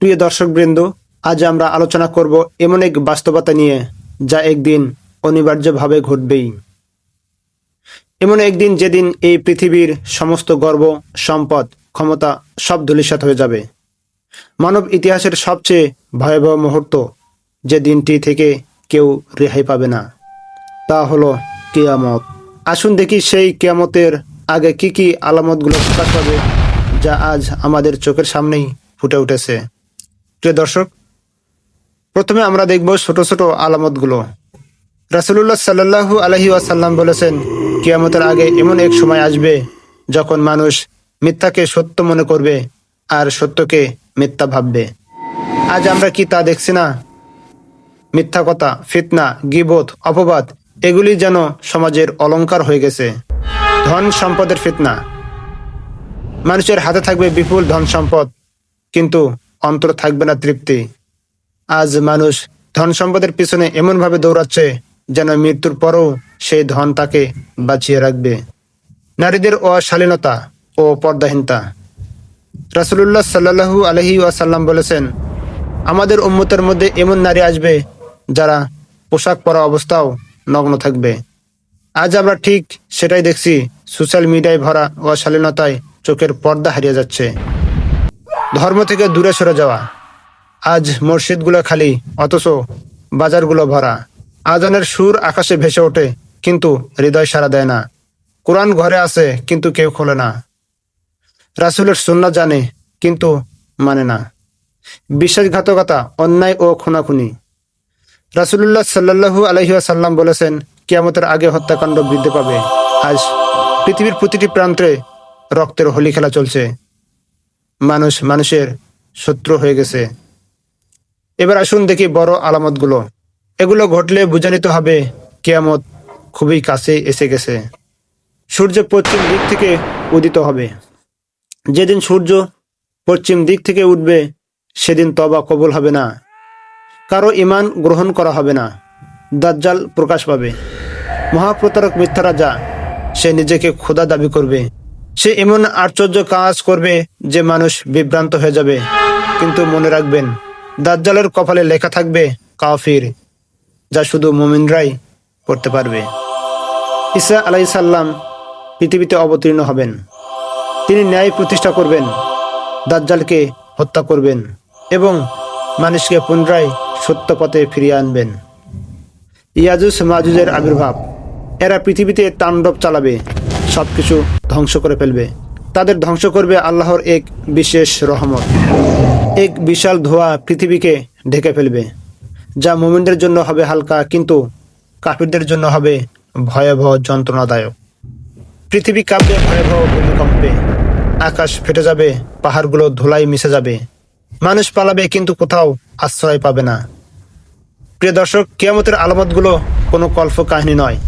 প্রিয় দর্শকবৃন্দ, আজ আমরা আলোচনা করব এমন এক বাস্তবতা নিয়ে যা একদিন অনিবার্যভাবে ঘটবেই। এমন একদিন যেদিন এই পৃথিবীর সমস্ত গর্ব, সম্পদ, ক্ষমতা সব ধূলিসাৎ হয়ে যাবে। মানব ইতিহাসের সবচেয়ে ভয়াবহ মুহূর্ত যে দিনটি থেকে কেউ রেহাই পাবে না, তা হলো কেয়ামত। আসুন দেখি সেই কেয়ামতের আগে কি কি আলামতগুলো প্রকাশ পাবে, যা আজ আমাদের চোখের সামনেই ফুটে উঠেছে। প্রিয় দর্শক, প্রথমে আমরা দেখব ছোট ছোট আলামতগুলো। রাসুলুল্লাহ সাল্লাহু আলহি আসাল্লাম বলেছেন, কিয়ামতের আগে এমন এক সময় আসবে যখন মানুষ মিথ্যাকে সত্য মনে করবে আর সত্যকে মিথ্যা ভাববে। আজ আমরা কি তা দেখছি না? মিথ্যা কথা, ফিতনা গিবোধ অপবাদ, এগুলি যেন সমাজের অলংকার হয়ে গেছে। ধন সম্পদের ফিতনা। মানুষের হাতে থাকবে বিপুল ধন সম্পদ, কিন্তু অন্তর থাকবে না তৃপ্তি। আজ মানুষ ধন সম্পদের পিছনে এমনভাবে দৌড়াচ্ছে যেন মৃত্যুর পরও সেই ধন তাকে বাঁচিয়ে রাখবে। নারীদের অশালীনতা ও পর্দাহীনতা। রাসুলুল্লাহ সাল্লাহু আলহি আসাল্লাম বলেছেন, আমাদের উম্মতের মধ্যে এমন নারী আসবে যারা পোশাক পরা অবস্থাও নগ্ন থাকবে। আজ আমরা ঠিক সেটাই দেখছি, সোশ্যাল মিডিয়ায় ভরা অশালীনতায় চোখের পর্দা হারিয়ে যাচ্ছে। ধর্ম থেকে দূরে সরে যাওয়া। আজ মসজিদগুলো খালি, অথচ বাজারগুলো ভরা। আজানের সুর আকাশে ভেসে ওঠে, কিন্তু হৃদয় সারা দেয় না। কোরআন ঘরে আছে, কিন্তু কেউ খোলে না। রাসুলের সুন্না জানে, কিন্তু মানে না। বিশ্বাসঘাতকতা, অন্যায় ও খুনাখুনি। রাসুলুল্লাহ সাল্লাহু আলহিহাসাল্লাম বলেছেন, কিয়ামতের আগে হত্যাকাণ্ড বৃদ্ধি পাবে। আজ পৃথিবীর প্রতিটি প্রান্তে রক্তের হোলি খেলা চলছে। মানুষ, মানুষের শত্রু হয়ে গেছে। এবার আসুন দেখি বড় আলামতগুলো। এগুলো ঘটলে বুঝে নিতে হবে, কেয়ামত খুবই কাছে এসে গেছে। সূর্য পশ্চিম দিক থেকে উদিত হবে। যেদিন সূর্য পশ্চিম দিক থেকে উঠবে, সেদিন তবা কবুল হবে না। কারও ইমান গ্রহণ করা হবে না। দাজ্জাল প্রকাশ পাবে। মহাপ্রতারক মিথ্যা রাজা সে নিজেকে খোদা দাবি করবে। সে এমন আশ্চর্য কাজ করবে যে মানুষ বিভ্রান্ত হয়ে যাবে। কিন্তু মনে রাখবেন, দাজ্জালের কপালে লেখা থাকবে, কাফির, যা শুধু মোমিনরাই করতে পারবে। ঈসা আলাইসাল্লাম পৃথিবীতে অবতীর্ণ হবেন। তিনি ন্যায় প্রতিষ্ঠা করবেন, দাজ্জালকে হত্যা করবেন এবং মানুষকে পুনরায় সত্য পথে ফিরিয়ে আনবেন। ইয়াজুস মাজুজের আবির্ভাব, এরা পৃথিবীতে তাণ্ডব চালাবে সবকিছু ধ্বংস করে ফেলবে। তাদের ধ্বংস করবে আল্লাহর এক বিশেষ রহমত। এক বিশাল ধোয়া পৃথিবীকে ঢেকে ফেলবে, যা মোমিনদের জন্য হবে হালকা কিন্তু কাফিরদের জন্য হবে ভয়াবহ যন্ত্রণাদায়ক। পৃথিবী কাঁপবে, ভয়াবহ ভূমিকম্পে। আকাশ ফেটে যাবে, পাহাড়গুলো ধুলাই মিশে যাবে। মানুষ পালাবে কিন্তু কোথাও আশ্রয় পাবে না। প্রিয় দর্শক, কেয়ামতের আলামতগুলো কোনো কল্প কাহিনী নয়।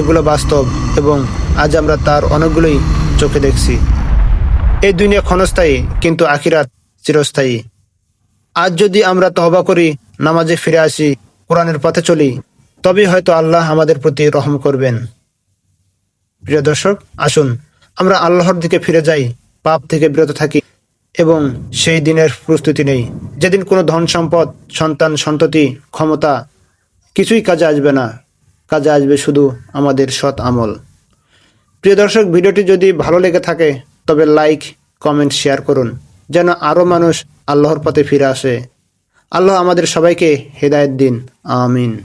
এগুলো বাস্তব এবং আজ আমরা তার অনেকগুলোই চোখে দেখছি। এই দুনিয়া ক্ষণস্থায়ী, কিন্তু আখিরাত চিরস্থায়ী। আজ যদি আমরা তহবা করি, নামাজে ফিরে আসি, কোরআনের পথে চলি, তবেই হয়তো আল্লাহ আমাদের প্রতি রহম করবেন। প্রিয় দর্শক, আসুন, আমরা আল্লাহর দিকে ফিরে যাই, পাপ থেকে বিরত থাকি এবং সেই দিনের প্রস্তুতি নেই। যেদিন কোনো ধন সম্পদ, সন্তান, সন্ততি, ক্ষমতা কিছুই কাজে আসবে না। কাজে আসবে শুধু আমাদের সৎ আমল। প্রিয় দর্শক, ভিডিওটি যদি ভালো লেগে থাকে, তবে লাইক, কমেন্ট, শেয়ার করুন, যেন আরও মানুষ আল্লাহর পথে ফিরে আসে। আল্লাহ আমাদের সবাইকে হেদায়ত দিন। আমিন।